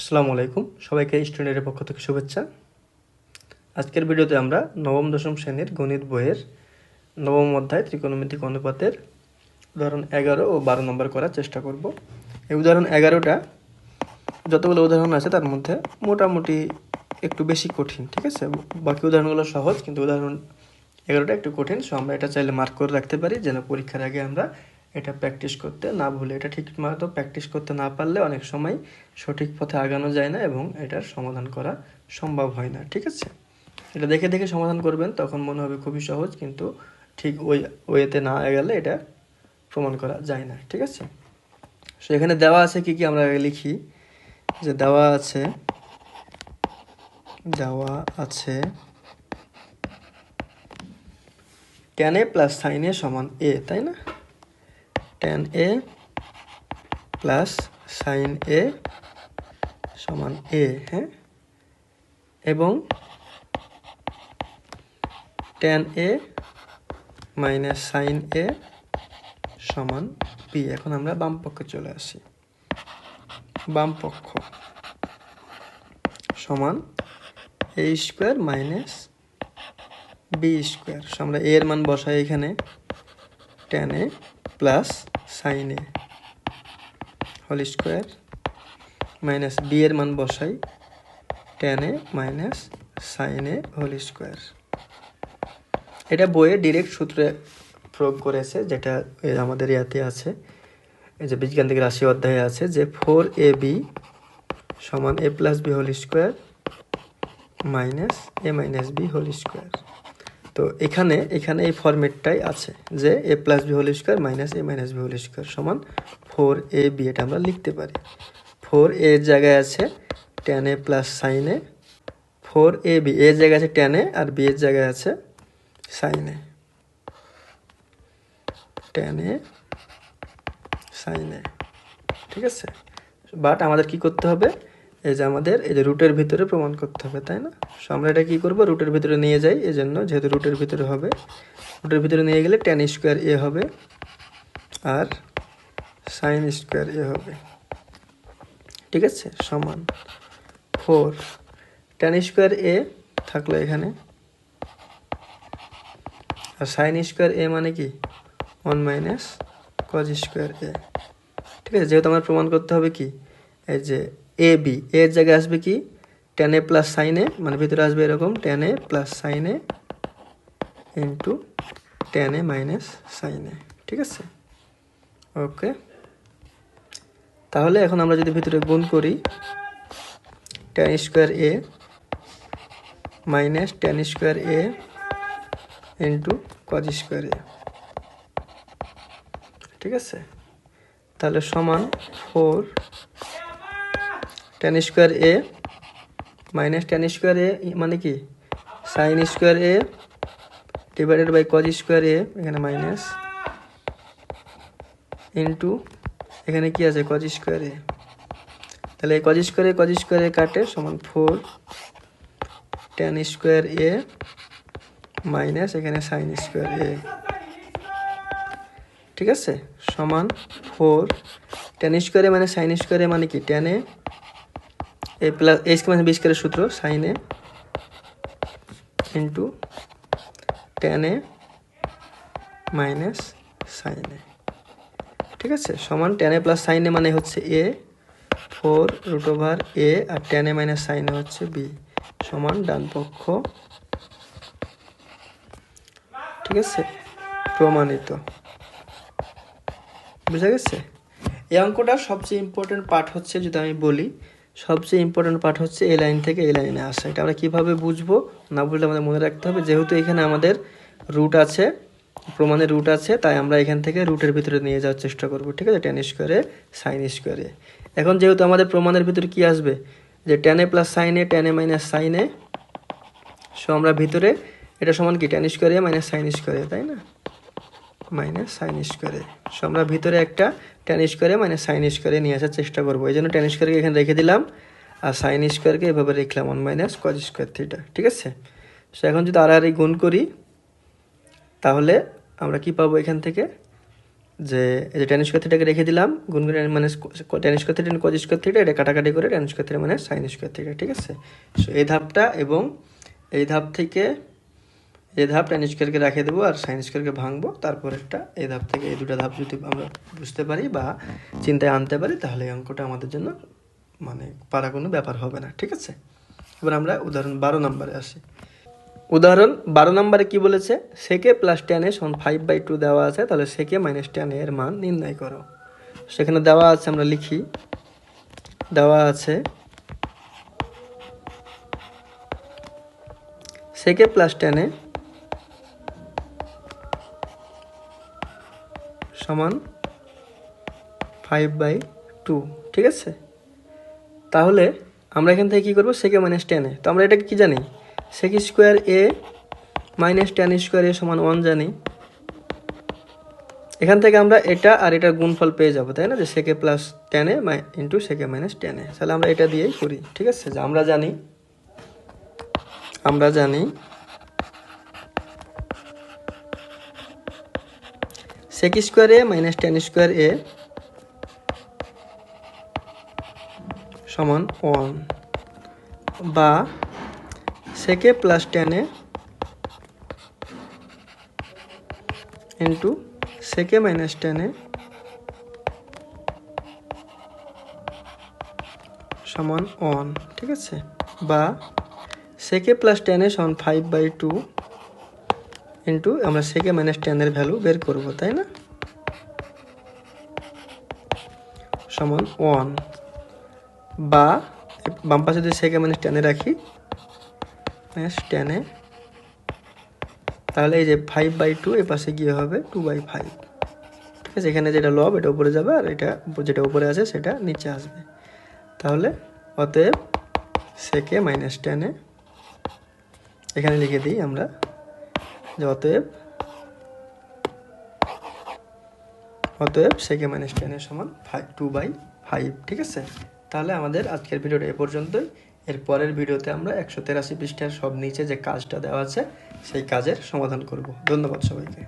আসসালামু আলাইকুম। সবাইকে স্টুডেন্টের পক্ষ থেকে শুভেচ্ছা। আজকের ভিডিওতে আমরা নবম, দশম শ্রেণির গণিত বইয়ের নবম অধ্যায় ত্রিকোণমিতিক অনুপাতের উদাহরণ এগারো ও বারো নম্বর করার চেষ্টা করব। এই উদাহরণ এগারোটা যতগুলো উদাহরণ আছে তার মধ্যে মোটামুটি একটু বেশি কঠিন, ঠিক আছে? বাকি উদাহরণগুলো সহজ, কিন্তু উদাহরণ এগারোটা একটু কঠিন সো আমরা এটা চাইলে মার্ক করে রাখতে পারি, যেন পরীক্ষার আগে আমরা এটা প্র্যাকটিস করতে না ভুলে, এটা ঠিক মতো প্র্যাকটিস করতে না পারলে অনেক সময় সঠিক পথে আগানো যায় না এবং এটার সমাধান করা সম্ভব হয় না, ঠিক আছে? এটা দেখে দেখে সমাধান করবেন, তখন মনে হবে খুবই সহজ, কিন্তু ঠিক ওই ওয়েতে না গেলে এটা প্রমাণ করা যায় না, ঠিক আছে? সো এখানে দেওয়া আছে কি কি আমরা লিখি। যে দেওয়া আছে দেওয়া আছে এ প্লাস সাইন সমান এ তাই না? Tan A plus sine A সমান এ হ্যাঁ? এবং tan A minus sine A সমান বি এখন আমরা বাম পক্ষে চলে আসি। বাম পক্ষ সমান A square minus B square আমরা এর মান বসাই এখানে। Tan A plus sine A. Whole square minus B এর মান বসাই। Tan A minus sine A whole square. এটা বইয়ে ডিরেক্ট সূত্রে প্রয়োগ করেছে, যেটা আমাদের ইয়াতে আছে। এই যে বীজগান্তিক রাশি অধ্যায়ে আছে যে ফোর এ বি সমান A plus B whole square minus A minus B whole square. তো এখানে এখানে এই ফরম্যাটটাই আছে যে A plus B whole square minus A minus B whole square সমান ফোর এ বি এটা আমরা লিখতে পারি। ফোর এর জায়গায় আছে tan A plus sine A four A B এর জায়গায় আছে টেন এ আর বি এর জায়গায় আছে sine A tan A sine A ঠিক আছে? বাট আমাদের কি করতে হবে? এই যে আমাদের, এই যে রুটের ভিতরে প্রমাণ করতে হবে, তাই না? সো আমরা এটা কী করব? রুটের ভিতরে নিয়ে যাই এই জন্য যেহেতু রুটের ভিতরে হবে রুটের ভিতরে নিয়ে গেলে টেন স্কোয়ার এ হবে আর সাইন স্কোয়ার এ হবে। ঠিক আছে? সমান ফোর টেন স্কোয়ার এ থাকল এখানে। আর সাইন স্কোয়ার এ মানে কি? One minus cos square A ঠিক আছে? যেহেতু আমার প্রমাণ করতে হবে কি? এই যে এ বি এর জায়গায় আসবে কি? টেন এ প্লাস সাইন মানে ভিতরে আসবে এরকম tan A plus sine into tan A minus sine ঠিক আছে? ওকে তাহলে এখন আমরা যদি ভিতরে গুণ করি tan square A minus tan square A into cos square A ঠিক আছে? তাহলে সমান four tan square A minus tan square A মানে কি? Sine square A divided by cos square A এখানে মাইনাস ইন্টু এখানে কি আছে? কজ স্কোয়ার এ তাহলে cos square A cos square কাটে সমান four tan square A minus এখানে সাইন স্কোয়ার এ ঠিক আছে? সমান ফোর টেন স্কোয়ারে মানে সাইন স্কোয়ারে মানে কি? Tan A A plus A square B স্কোয়ারের সূত্র sine A into tan A minus sine A ঠিক আছে? সমান tan A plus sine A মানে হচ্ছে A four root over A R tan A minus sine A হচ্ছে B সমান ডান পক্ষ। ঠিক আছে? প্রমাণিত। বুঝা গেছে? এই অঙ্কটার সবচেয়ে ইম্পর্টেন্ট পার্ট হচ্ছে যদি আমি বলি সবচেয়ে ইম্পর্টেন্ট পার্ট হচ্ছে এই লাইন থেকে এই লাইনে আসা। এটা আমরা কীভাবে বুঝব না বুঝলে আমাদের মনে রাখতে হবে। যেহেতু এখানে আমাদের রুট আছে, প্রমাণের রুট আছে, তাই আমরা এখান থেকে রুটের ভিতরে নিয়ে যাওয়ার চেষ্টা করব, ঠিক আছে? টেন স্কোয়ারে সাইন স্কোয়ারে এখন যেহেতু আমাদের প্রমাণের ভিতরে কি আসবে? যে টেনে প্লাস সাইনে টেনে মাইনাস সাইনে সো আমরা ভিতরে, এটা সমান কি? টেন স্কোয়ারে মাইনাস সাইন স্কোয়ারে তাই না? মাইনাস সাইন স্কোয়ারে সো আমরা ভিতরে একটা টেন স্কোয়ারে মাইনাস সাইন স্কোয়ারে নিয়ে আসার চেষ্টা করব। এই জন্য টেন স্কোয়ারকে এখানে রেখে দিলাম। আর সাইন স্কোয়ারকে এভাবে রেখলাম one minus cos square theta ঠিক আছে? সো এখন যদি আর গুণ করি, তাহলে আমরা কি পাবো এখান থেকে? যে, এই যে টেন স্কোয়ার থিটাকে রেখে দিলাম, গুণ করে মানে tan square theta cos square theta এটা কাটাকাটি করে টেন স্কোয়ার থিটা মানে সাইন স্কোয়ার থিটা ঠিক আছে? সো এই ধাপটা এবং এই ধাপ থেকে এই ধাপ টেন স্কোয়ারকে রেখে দেবো আর সাইন স্কোয়ারকে ভাঙবো। তারপর একটা এই ধাপ থেকে এই দুটো ধাপ যদি আমরা বুঝতে পারি বা চিন্তায় আনতে পারি, তাহলে এই অঙ্কটা আমাদের জন্য মানে পারা কোনো ব্যাপার হবে না, ঠিক আছে? এবার আমরা উদাহরণ বারো নম্বরে আসি। উদাহরণ বারো নম্বরে কি বলেছে? সেকে প্লাস টেন এ সমান ফাইভ বাই টু দেওয়া আছে, তাহলে সেকে মাইনাস টেন এর মান নির্ণয় করো। সেখানে দেওয়া আছে, আমরা লিখি, দেওয়া আছে সেকে প্লাস টেন এ সমান ফাইভ বাই টু ঠিক আছে? তাহলে আমরা এখান থেকে কী করব? সেকে মাইনাস টেনে তো আমরা এটাকে কী জানি? Sec square A minus tan square A সমান ওয়ান জানি। এখান থেকে আমরা এটা আর এটার গুণফল পেয়ে যাব, তাই না? যে সেকে প্লাস টেনে ইন্টু সেকে মাইনাস টেনে তাহলে আমরা এটা দিয়েই করি, ঠিক আছে? যে আমরা জানি আমরা জানি sec square A minus tan square A সমান ওয়ান বা সেকে প্লাস টেনে ইন্টু সেকে মাইনাস টেনে সমান ওয়ান ঠিক আছে? বা সেকে প্লাস টেনে সমান ফাইভ বাই টু ইন্টু আমরা সেকে মাইনাস টেনের ভ্যালু বের করব, তাই না? সমান ওয়ান বা বাম পাশে যদি সেকে মাইনাস টেনে রাখি মাইনাস টেনে তাহলে এই যে ফাইভ বাই টু এ পাশে গিয়ে হবে টু বাই ফাইভ ঠিক আছে, এখানে যেটা লব এটা উপরে যাবে আর এটা যেটা উপরে আছে সেটা নিচে আসবে। তাহলে অতএব সেকে মাইনাস টেনে এখানে লিখে দিই আমরা অতএব অতএব সেকে মাইনাস টেনের সমান ফাইভ টু বাই ফাইভ ঠিক আছে? তাহলে আমাদের আজকের ভিডিওটা এ পর্যন্তই। এর পরের ভিডিওতে আমরা একশো তেরাশি পৃষ্ঠার সব নিচে যে কাজটা দেওয়া আছে, সেই কাজের সমাধান করব। ধন্যবাদ সবাইকে।